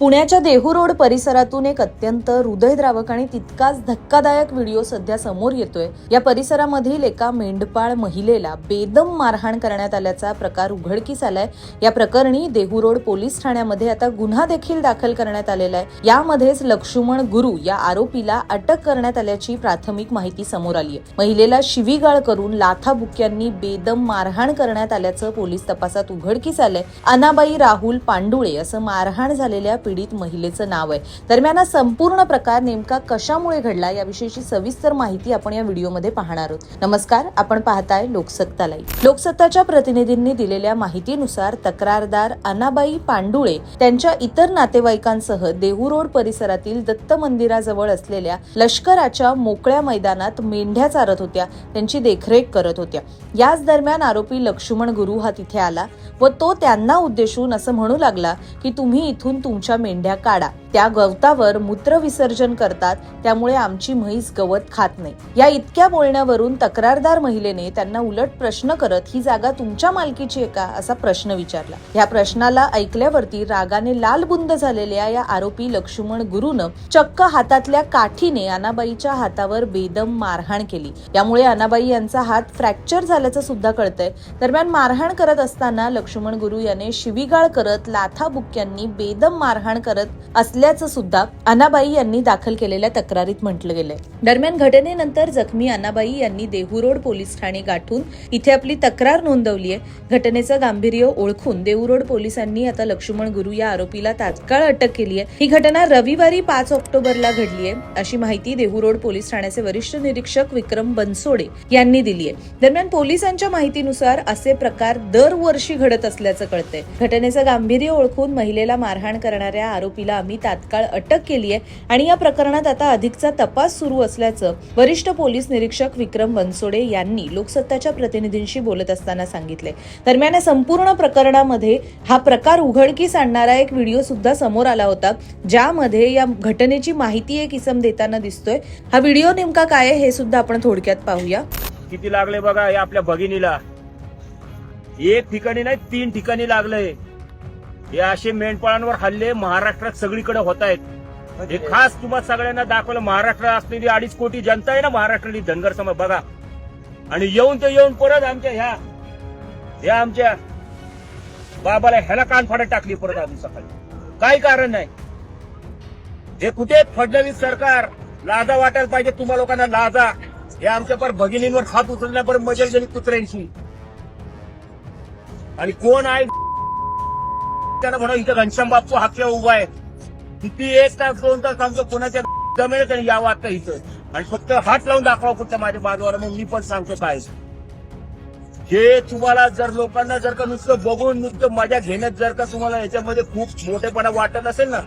पुण्याच्या देहू रोड परिसरातून एक अत्यंत हृदयद्रावक आणि तितकाच धक्कादायक व्हिडिओ सध्या समोर येतोय. या परिसरामधील एका मेंढपाळ महिलेला बेदम मारहाण करण्यात आल्याचा प्रकार उघडकीस आलाय. या प्रकरणी देहू रोड पोलीस ठाण्यामध्ये आता गुन्हा देखील दाखल करण्यात आलेला आहे. यामध्येच लक्ष्मण गुरु या आरोपीला अटक करण्यात आल्याची प्राथमिक माहिती समोर आली आहे महिलेला शिवीगाळ करून लाथाबुक्यांनी बेदम मारहाण करण्यात आल्याचं पोलीस तपासात उघडकीस आलंय. अनाबाई राहुल पांडुळे असं मारहाण झालेल्या पीडित महिलेचं नाव आहे. दरम्यान हा संपूर्ण प्रकार नेमका कशामुळे घडला याविषयीची सविस्तर माहिती आपण या व्हिडिओमध्ये पाहणार आहोत. नमस्कार आपण पाहताय लोकसत्ता लाईव्ह. लोकसत्ताच्या प्रतिनिधींनी दिलेल्या माहितीनुसार तक्रारदार अनाबाई पांडुळे त्यांच्या इतर नातेवाईकांसह देहू रोड परिसरातील दत्त मंदिराजवळ असलेल्या लष्कराच्या मोकळ्या मैदानात मेंढ्या चारत होत्या त्यांची देखरेख करत होत्या. याच दरम्यान आरोपी लक्ष्मण गुरु हा तिथे आला व तो त्यांना उद्देशून असं म्हणू लागला की तुम्ही इथून तुमच्या मेंढ्या काढा. त्या गवतावर मूत्र विसर्जन करतात त्यामुळे आमची म्हैस गवत खात नाही. या इतक्या बोलण्यावरून तक्रारदार महिलेने त्यांना उलट प्रश्न करत ही जागा तुमच्या मालकीची आहे का? असा प्रश्न विचारला. या प्रश्नाला ऐकल्यावरती रागाने लालबुंद झालेल्या या आरोपी लक्ष्मण गुरुनं चक्क हातातल्या काठीने अनाबाईच्या हातावर बेदम मारहाण केली. यामुळे अनाबाई यांचा हात फ्रॅक्चर झाल्याचं सुद्धा कळतंय. दरम्यान मारहाण करत असताना लक्ष्मण गुरु याने शिवीगाळ करत लाथाबुक्यांनी बेदम मारहाण करत असल्याचं सुद्धा अनाबाई यांनी दाखल केलेल्या तक्रारीत म्हटलं गेलंय. दरम्यान घटनेनंतर जखमी अनाबाई यांनी देहू रोड पोलीस ठाणे गाठून इथे आपली तक्रार नोंदवली आहे. घटनेचं गांभीर्य ओळखून देहू रोड पोलिसांनी आता लक्ष्मण गुरु या आरोपीला तात्काळ अटक केली आहे. ही घटना रविवारी पाच ऑक्टोबरला घडली आहे अशी माहिती देहू रोड पोलीस ठाण्याचे वरिष्ठ निरीक्षक विक्रम बनसोडे यांनी दिली आहे. दरम्यान पोलिसांच्या माहितीनुसार असे प्रकार दरवर्षी घडत असल्याचं कळतंय. घटनेचं गांभीर्य ओळखून महिलेला मारहाण करणाऱ्या आरोपीला आम्ही तात्काळ अटक केली आहे आणि या प्रकरणात आता अधिकचा तपास सुरू असल्याचं वरिष्ठ पोलीस निरीक्षक विक्रम बनसोडे यांनी लोकसत्ताच्या प्रतिनिधींशी बोलत असताना सांगितले दरम्यान या संपूर्ण प्रकरणामध्ये हा प्रकार उघडकीस आणणारा एक व्हिडिओ सुद्धा समोर आला होता ज्यामध्ये या घटनेची माहिती एक इसम देताना दिसतोय. हा व्हिडिओ नेमका काय आहे हे सुद्धा आपण थोडक्यात पाहूया. किती लागले बघा या आपल्या भगिनीला. एक ठिकाणी नाही तीन ठिकाणी लागलंय. हे असे मेंढपाळांवर हल्ले महाराष्ट्रात सगळीकडे होत आहेत. हे खास तुम्हाला सगळ्यांना दाखवलं महाराष्ट्र असलेली अडीच कोटी जनता आहे ना महाराष्ट्रातली धनगर समाज बघा. आणि येऊन ते येऊन परत आमच्या ह्या ह्या आमच्या बाबाला ह्याला कानफाडत टाकली परत आधी सकाळी. काही कारण नाही. हे कुठे फडणवीस सरकार? लाजा वाटायला पाहिजे तुम्हा लोकांना लाजा. हे आमच्या पर भगिनींवर हात उचलण्यापर्यंत मजा गेली कुत्र्यांशी. आणि कोण आहे? त्याला म्हणून इथं घनश्याम बाप्पू हाकल्या उभा आहे. किती एक तास दोन तास आमचं कोणाच्या जमेल त्यांनी यावं आता इथं. आणि फक्त हात लावून दाखवा फक्त माझ्या बाजूवर मग मी पण सांगतो काय. हे तुम्हाला जर लोकांना जर का नुसतं बघून नुसतं मजा घेण्यात जर का तुम्हाला याच्यामध्ये खूप मोठेपणा वाटत असेल ना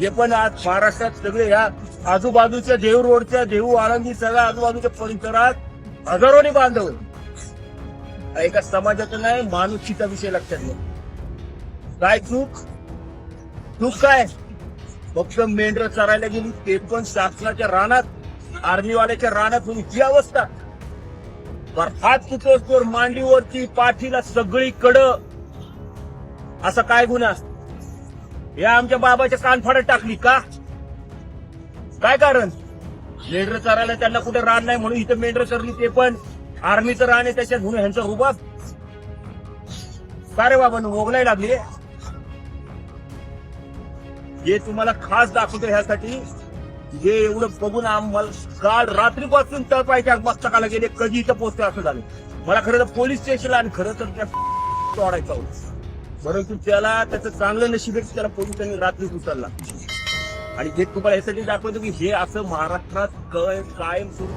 हे पण आज महाराष्ट्रात सगळे या आजूबाजूच्या देव रोडच्या देऊ आळंदी सगळ्या आजूबाजूच्या परिसरात हजारोनी बांधव. एका समाजाचा नाही माणुसकीचा विषय लक्षात घ्या. काय चूक चूक काय? फक्त मेंढर चरायला गेली ते पण शासनाच्या रानात आर्मीवाल्याच्या रानात होऊन ही अवस्था. बर्फात तिथं मांडीवरची पाठीला सगळी कड. असा काय गुन्हा? या आमच्या बाबाच्या कानफाडत टाकली का? काय कारण? मेंढर चरायला त्यांना कुठे रान नाही म्हणून इथं मेंढर चरली ते पण. आर्मीचं रान आहे त्याच्यात म्हणून ह्यांचा रुबाब. का रे बाबा ओगलाय लागली हे तुम्हाला खास दाखवतो ह्यासाठी जे एवढं बघून आम्हाला काल रात्रीपासून पाहिजे मस्तकाला गेले कधी इथं पोहोचते असं झालं. मला खरं तर पोलीस स्टेशनला आणि खरं तर त्या तोडायचं होतं. परंतु त्याला त्याचं चांगलं नशीब आहे की त्याला पोलिसांनी रात्री उचलला. आणि हे तुम्हाला यासाठी दाखवतो की हे असं महाराष्ट्रात काय कायम सुरू